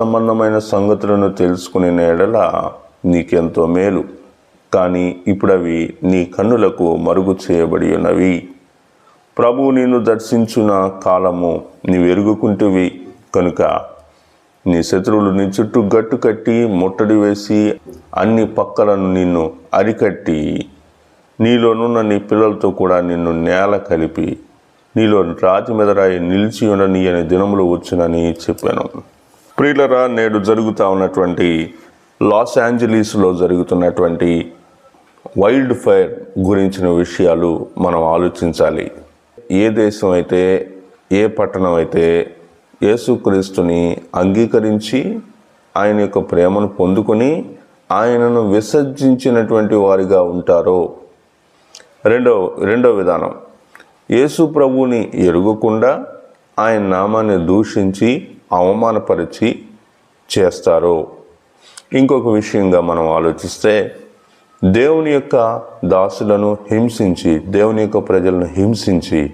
సంబంధమైన సంగతులను తెలుసుకునే నేడల నీకెంతో మేలు. కానీ ఇప్పుడవి నీ కన్నులకు మరుగు చేయబడి ఉన్నవి. ప్రభు నిన్ను దర్శించున కాలము నీవెరుగుకుంటువి. కనుక నీ శత్రువులు నీ చుట్టూ గట్టు కట్టి ముట్టడి వేసి అన్ని పక్కలను నిన్ను అరికట్టి నీలోనున్న నీ పిల్లలతో కూడా నిన్ను నేల కలిపి నీలో రాతి మీద రాయి నిలిచి ఉండని అనే దినములు వచ్చునని చెప్పాను. ప్రియులరా నేడు జరుగుతూ ఉన్నటువంటి లాస్ ఏంజలీస్లో జరుగుతున్నటువంటి వైల్డ్ ఫైర్ గురించిన విషయాలు మనం ఆలోచించాలి. ఏ దేశం అయితే ఏ పట్టణం అయితే యేసుక్రీస్తుని అంగీకరించి ఆయన యొక్క ప్రేమను పొందుకొని ఆయనను విసర్జించినటువంటి వారిగా ఉంటారో. రెండో రెండో విధానం. యేసు ప్రభువుని ఎరుగకుండా ఆయన నామాన్ని దూషించి అవమానపరిచి చేస్తారో. ఇంకొక విషయంగా మనం ఆలోచిస్తే దేవుని యొక్క దాసులను హింసించి దేవుని యొక్క ప్రజలను హింసించి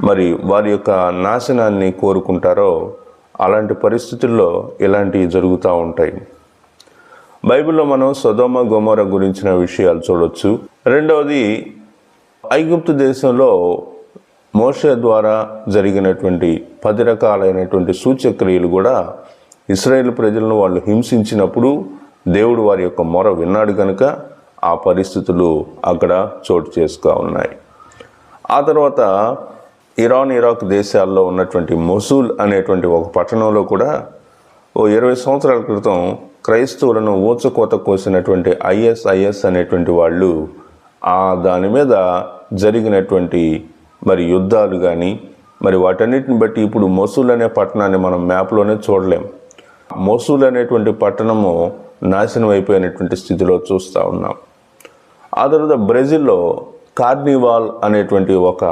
మరి వారి యొక్క నాశనాన్ని కోరుకుంటారో అలాంటి పరిస్థితుల్లో ఇలాంటివి జరుగుతూ ఉంటాయి. బైబిల్లో మనం సొదోమ గొమోర గురించిన విషయాలు చూడవచ్చు రెండవది ఐగుప్తు దేశంలో మోషే ద్వారా జరిగినటువంటి పది రకాలైనటువంటి సూచక్రియలు కూడా ఇస్రాయేల్ ప్రజలను వాళ్ళు హింసించినప్పుడు దేవుడు వారి యొక్క మొర విన్నాడు కనుక ఆ పరిస్థితులు అక్కడ చోటు చేసుకా ఉన్నాయి. ఆ తర్వాత ఇరాన్ ఇరాక్ దేశాల్లో ఉన్నటువంటి మొసూల్ అనేటువంటి ఒక పట్టణంలో కూడా ఓ ఇరవై సంవత్సరాల క్రితం క్రైస్తవులను ఊచకోత కోసినటువంటి ఐఎస్ఐఎస్ అనేటువంటి వాళ్ళు ఆ దాని మీద జరిగినటువంటి మరి యుద్ధాలు కానీ మరి వాటన్నిటిని బట్టి ఇప్పుడు మొసూల్ అనే పట్టణాన్ని మనం మ్యాప్లోనే చూడలేం. మొసూల్ అనేటువంటి పట్టణము నాశనం అయిపోయినటువంటి స్థితిలో చూస్తూ ఉన్నాం. ఆ తర్వాత బ్రెజిల్లో కార్నివాల్ అనేటువంటి ఒక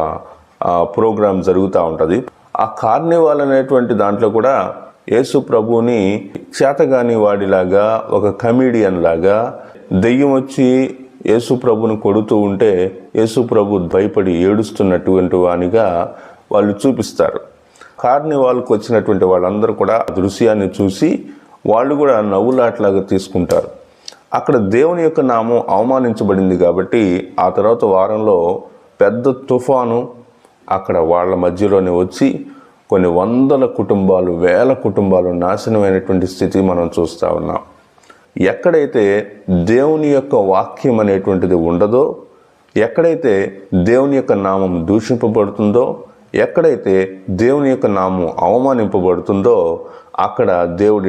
ప్రోగ్రాం జరుగుతూ ఉంటుంది. ఆ కార్నివాల్ అనేటువంటి దాంట్లో కూడా యేసు ప్రభువుని క్షేతగాని వాడిలాగా ఒక కమీడియన్ లాగా దెయ్యం వచ్చి యేసు కొడుతూ ఉంటే యేసు ప్రభు భయపడి ఏడుస్తున్నటువంటి వానిగా వాళ్ళు చూపిస్తారు. కార్నివాల్కి వచ్చినటువంటి వాళ్ళందరూ కూడా ఆ దృశ్యాన్ని చూసి వాళ్ళు కూడా నవ్వులాట్లాగా తీసుకుంటారు. అక్కడ దేవుని యొక్క నామం అవమానించబడింది కాబట్టి ఆ తర్వాత వారంలో పెద్ద తుఫాను అక్కడ వాళ్ళ మధ్యలోనే వచ్చి కొన్ని వందల కుటుంబాలు వేల కుటుంబాలు నాశనమైనటువంటి స్థితి మనం చూస్తూ ఉన్నాం. ఎక్కడైతే దేవుని యొక్క వాక్యం అనేటువంటిది ఉండదో ఎక్కడైతే దేవుని యొక్క నామం దూషింపబడుతుందో ఎక్కడైతే దేవుని యొక్క నామం అవమానింపబడుతుందో అక్కడ దేవుడి